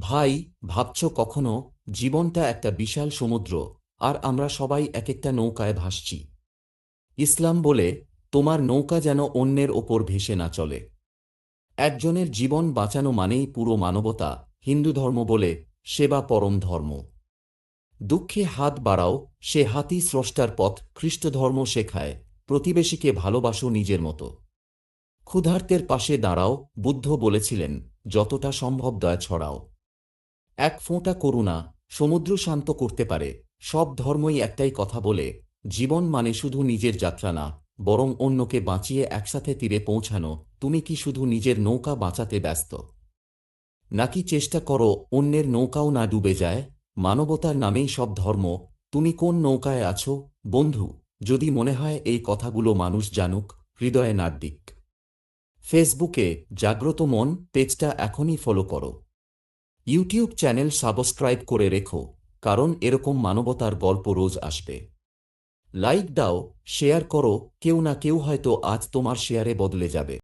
ভাই, ভাবছ কখনো জীবনটা একটা বিশাল সমুদ্র, আর আমরা সবাই এক একটা নৌকায় ভাসছি। ইসলাম বলে, তোমার নৌকা যেন অন্যের ওপর ভেসে না চলে। একজনের জীবন বাঁচানো মানেই পুরো মানবতা, হিন্দু ধর্ম বলে, সেবা পরম ধর্ম। দুঃখে হাত বাড়াও, সে হাতি স্রষ্টার পথ খ্রিস্টধর্ম শেখায়, প্রতিবেশীকে ভালোবাসো নিজের মতো। ক্ষুধার্তের পাশে দাঁড়াও, বুদ্ধ বলেছিলেন, যতটা সম্ভব দয়া ছড়াও। এক ফোঁটা করুণা সমুদ্র শান্ত করতে পারে। সব ধর্মই একটাই কথা বলে, জীবন মানে শুধু নিজের যাত্রা না, বরং অন্যকে বাঁচিয়ে একসাথে তীরে পৌঁছানো, তুমি কি শুধু নিজের নৌকা বাঁচাতে ব্যস্ত? নাকি চেষ্টা করো অন্যের নৌকাও না ডুবে যায়? মানবতার নামেই সব ধর্ম, তুমি কোন নৌকায় আছো? বন্ধু, যদি মনে হয় এই কথাগুলো মানুষ জানুক, হৃদয়ে নাড় দিক ফেসবুকে জাগ্রত মন, পেজটা এখনই ফলো করো। ইউটিউব চ্যানেল সাবস্ক্রাইব করে রেখো, কারণ এরকম মানবতার গল্প রোজ আসবে। লাইক দাও, শেয়ার করো, কেউ না কেউ হয়তো আজ তোমার শেয়ারে বদলে যাবে।